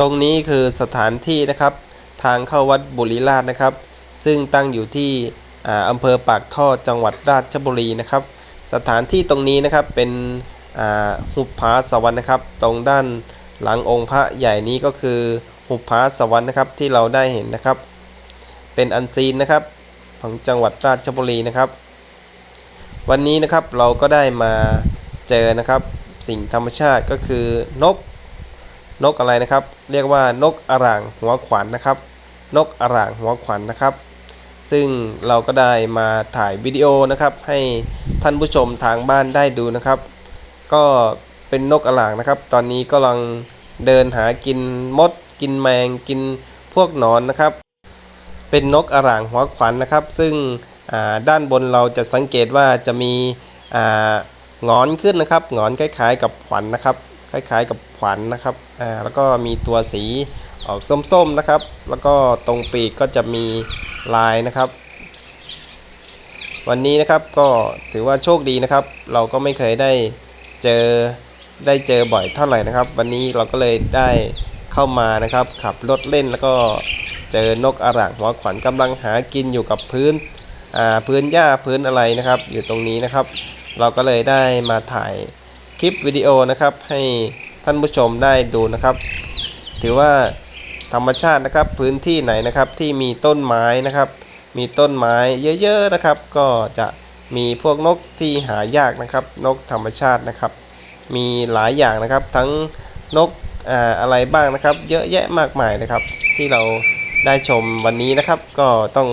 ตรงนี้คือสถานที่นะครับ ทางเข้าวัดบุรีราชนะครับ ซึ่งตั้งอยู่ที่ออำเภอปากท่อจังหวัดราชบุรีนะครับ สถานที่ตรงนี้นะครับเป็นหุบผาสวรรค์นะครับ ตรงด้านหลังองค์พระใหญ่นี้ก็คือหุบผาสวรรค์นะครับที่เราได้เห็นนะครับ เป็นอันซีนนะครับของจังหวัดราชบุรีนะครับ วันนี้นะครับเราก็ได้มาเจอนะครับ สิ่งธรรมชาติก็คือนก นกอะไรนะครับ เรียกว่านกอร่างหัวขวัญนะครับ นกอร่างหัวขวัญนะครับ ซึ่งเราก็ได้มาถ่ายวิดีโอนะครับ ให้ท่านผู้ชมทางบ้านได้ดูนะครับ ก็เป็นนกอร่างนะครับ ตอนนี้ก็กำลังเดินหากินมด กินแมงกินพวกหนอนนะครับ เป็นนกอร่างหัวขวัญนะครับ ซึ่งด้านบนเราจะสังเกตว่าจะมีหงอนขึ้นนะครับหงอนคล้ายๆกับขวัญนะครับ คล้ายๆกับขวัญนะครับอ่าแล้วก็มีตัวสีออกส้มๆนะครับ แล้วก็ตรงปีกก็จะมีลายนะครับ วันนี้นะครับก็ถือว่าโชคดีนะครับ เราก็ไม่เคยได้เจอได้เจอบ่อยเท่าไหร่นะครับ วันนี้เราก็เลยได้เข้ามานะครับ ขับรถเล่นแล้วก็เจอนกอร่างหัวขวัญกำลังหากินอยู่กับพื้นพื้นหญ้าพื้นอะไรนะครับ อยู่ตรงนี้นะครับ เราก็เลยได้มาถ่าย คลิปวิดีโอนะครับ ให้ท่านผู้ชมได้ดูนะครับ ถือว่าธรรมชาตินะครับพื้นที่ไหนนะครับที่มีต้นไม้นะครับ มีต้นไม้เยอะๆนะครับ ก็จะมีพวกนกที่หายากนะครับ นกธรรมชาตินะครับ มีหลายอย่างนะครับ ทั้งนกออะไรบ้างนะครับ เยอะแยะมากมายนะครับ ที่เราได้ชมวันนี้นะครับ ก็ต้อง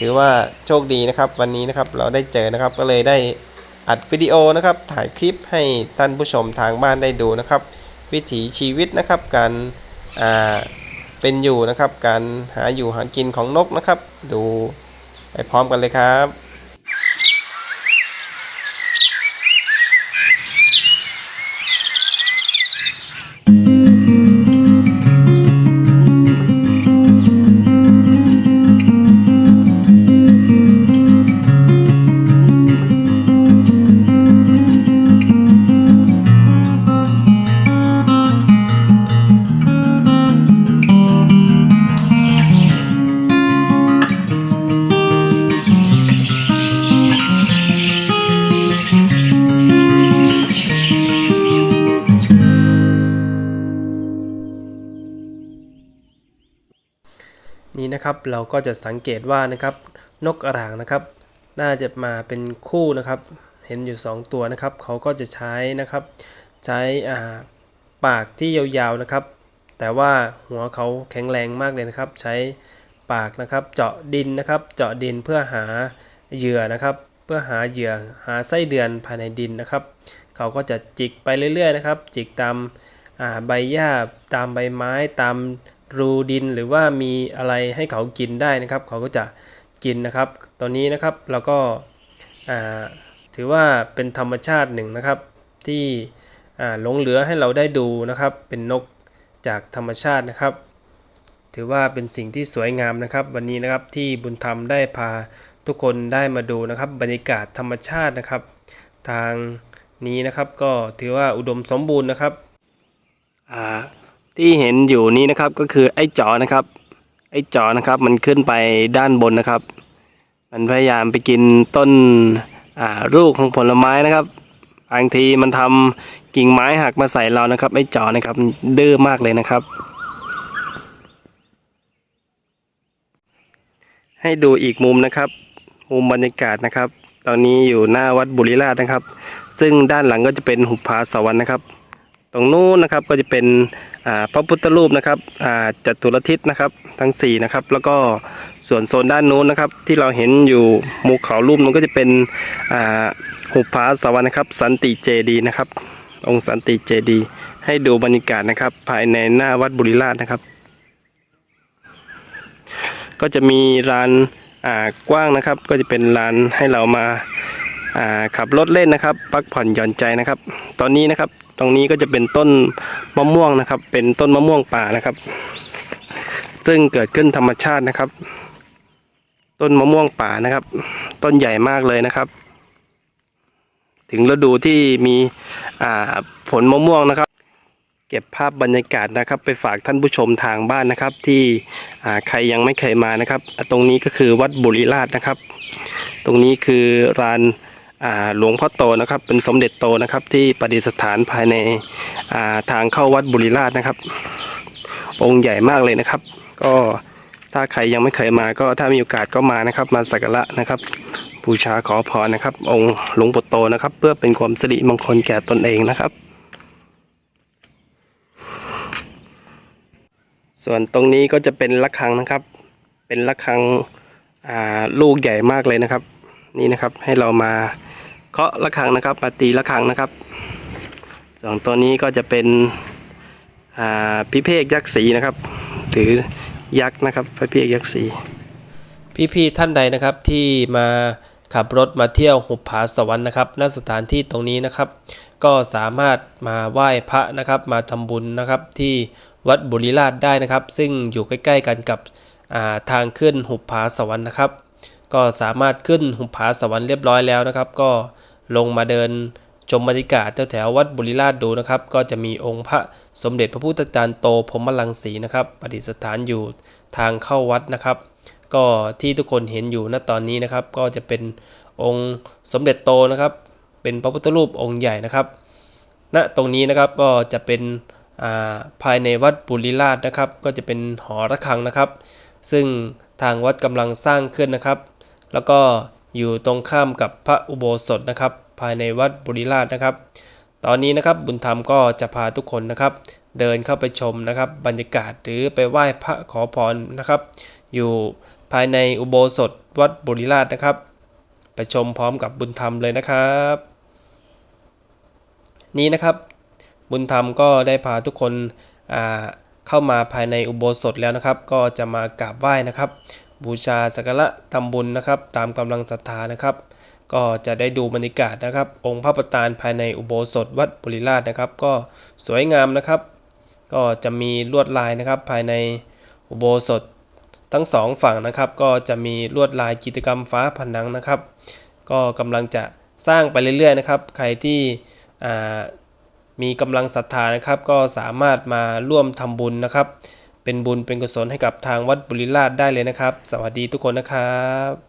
ถือว่าโชคดีนะครับ วันนี้นะครับเราได้เจอนะครับก็เลยได้ อัดวิดีโอนะครับ ถ่ายคลิปให้ท่านผู้ชมทางบ้านได้ดูนะครับ วิถีชีวิตนะครับการอ่าเป็นอยู่นะครับ การหาอยู่หากินของนกนะครับ ดูไปพร้อมกันเลยครับ นี่นะครับเราก็จะสังเกตว่านะครับนกอร่างนะครับ น่าจะมาเป็นคู่นะครับ เห็นอยู่ 2 ตัวนะครับ เขาก็จะใช้นะครับ ใช้ปากที่ยาวๆนะครับ แต่ว่าหัวเขาแข็งแรงมากเลยนะครับ ใช้ปากนะครับเจาะดินนะครับ เจาะดินเพื่อหาเหยื่อนะครับ เพื่อหาเหยื่อหาไส้เดือนภายในดินนะครับ เขาก็จะจิกไปเรื่อยๆนะครับ จิกตามใบหญ้าตามใบไม้ตาม รูดินหรือว่ามีอะไรให้เขากินได้นะครับ เขาก็จะกินนะครับ ตอนนี้นะครับเราก็ถือว่าเป็นธรรมชาติหนึ่งนะครับ ที่หลงเหลือให้เราได้ดูนะครับ เป็นนกจากธรรมชาตินะครับ ถือว่าเป็นสิ่งที่สวยงามนะครับ วันนี้นะครับที่บุญธรรมได้พาทุกคนได้มาดูนะครับ บรรยากาศธรรมชาตินะครับ ทางนี้นะครับก็ถือว่าอุดมสมบูรณ์นะครับ ที่เห็นอยู่นี้นะครับก็คือไอ้จอนะครับ ไอ้จอนะครับมันขึ้นไปด้านบนนะครับ มันพยายามไปกินต้นลูกของผลไม้นะครับบางทีมันทำกิ่งไม้หักมาใส่เรานะครับ ไอ้จอนะครับดื้อมากเลยนะครับ ให้ดูอีกมุมนะครับมุมบรรยากาศนะครับ ตอนนี้อยู่หน้าวัดบุรีราชนะครับ ซึ่งด้านหลังก็จะเป็นหุบผาสวรรค์นะครับ ตรงนู้นนะครับก็จะเป็น พระพุทธรูปนะครับจัตุรทิศนะครับทั้งสี่นะครับแล้วก็ส่วนโซนด้านนู้นนะครับ ที่เราเห็นอยู่หมู่เขารูปนั้นก็จะเป็นหุบผาสวรรค์นะครับ สันติเจดีนะครับ องค์สันติเจดีให้ดูบรรยากาศนะครับ ภายในหน้าวัดบุรีราชนะครับ ก็จะมีลานกว้างนะครับ ก็จะเป็นลานให้เรามาขับรถเล่นนะครับ พักผ่อนหย่อนใจนะครับ ตอนนี้นะครับ ตรงนี้ก็จะเป็นต้นมะม่วงนะครับ เป็นต้นมะม่วงป่านะครับ ซึ่งเกิดขึ้นธรรมชาตินะครับ ต้นมะม่วงป่านะครับ ต้นใหญ่มากเลยนะครับ ถึงฤดูที่มีอ่าผลมะม่วงนะครับ เก็บภาพบรรยากาศนะครับ ไปฝากท่านผู้ชมทางบ้านนะครับ ที่ใครยังไม่เคยมานะครับ ตรงนี้ก็คือวัดบุรีราชนะครับ ตรงนี้คือลาน หลวงพ่อโตนะครับ เป็นสมเด็จโตนะครับ ที่ประดิษฐานภายในาทางเข้าวัดบุรีราชนะครับ องค์ใหญ่มากเลยนะครับ ก็ถ้าใครยังไม่เคยมาก็ถ้ามีโอกาสก็มานะครับ มาสักการะนะครับบูชาขอพรนะครับ องค์หลวงปู่โตนะครับ เพื่อเป็นความสิริมงคลแก่ตนเองนะครับ ส่วนตรงนี้ก็จะเป็นระฆังนะครับ เป็นระฆังอ่าลูกใหญ่มากเลยนะครับ นี่นะครับให้เรามา เคาะระฆังนะครับ มาตีระฆังนะครับส่วนตัวนี้ก็จะเป็นพิเภกยักษ์ศรีนะครับ หรือยักษ์นะครับพิเภกยักษ์ศรีพี่ๆท่านใดนะครับที่มาขับรถมาเที่ยวหุบผาสวรรค์นะครับณสถานที่ตรงนี้นะครับ ก็สามารถมาไหว้พระนะครับ มาทำบุญนะครับที่วัดบุรีราชได้นะครับ ซึ่งอยู่ใกล้ ๆ กันกับาทางขึ้นหุบผาสวรรค์นะครับ ก็สามารถขึ้นหุบผาสวรรค์เรียบร้อยแล้วนะครับ ก็ ลงมาเดินชมบรรยากาศแถวๆวัดบุรีราชดูนะครับ ก็จะมีองค์พระสมเด็จพระพุทธจารย์โตพรมลังสีนะครับประดิษฐานอยู่ทางเข้าวัดนะครับ ก็ที่ทุกคนเห็นอยู่ณตอนนี้นะครับ ก็จะเป็นองค์สมเด็จโตนะครับ เป็นพระพุทธรูปองค์ใหญ่นะครับณตรงนี้นะครับก็จะเป็นาภายในวัดบุรีราชนะครับ ก็จะเป็นหอระฆังนะครับ ซึ่งทางวัดกำลังสร้างขึ้นนะครับ แล้วก็ อยู่ตรงข้ามกับพระอุโบสถนะครับ ภายในวัดบุรีราชนะครับ ตอนนี้นะครับบุญธรรมก็จะพาทุกคนนะครับ เดินเข้าไปชมนะครับ บรรยากาศหรือไปไหว้พระขอพรนะครับ อยู่ภายในอุโบสถวัดบุรีราชนะครับ ไปชมพร้อมกับบุญธรรมเลยนะครับ นี้นะครับ บุญธรรมก็ได้พาทุกคนเข้ามาภายในอุโบสถแล้วนะครับ ก็จะมากราบไหว้นะครับ บูชาสักการะทำบุญนะครับ ตามกำลังศรัทธานะครับ ก็จะได้ดูบรรยากาศนะครับ องค์พระประธานภายในอุโบสถวัดบุรีราชนะครับ ก็สวยงามนะครับ ก็จะมีลวดลายนะครับภายในอุโบสถทั้งสองฝั่งนะครับ ก็จะมีลวดลายกิจกรรมฟ้าผนังนะครับ ก็กำลังจะสร้างไปเรื่อยๆนะครับ ใครที่มีกำลังศรัทธานะครับ ก็สามารถมาร่วมทำบุญนะครับ เป็นบุญเป็นกุศลให้กับทางวัดบุรีราชได้เลยนะครับ สวัสดีทุกคนนะครับ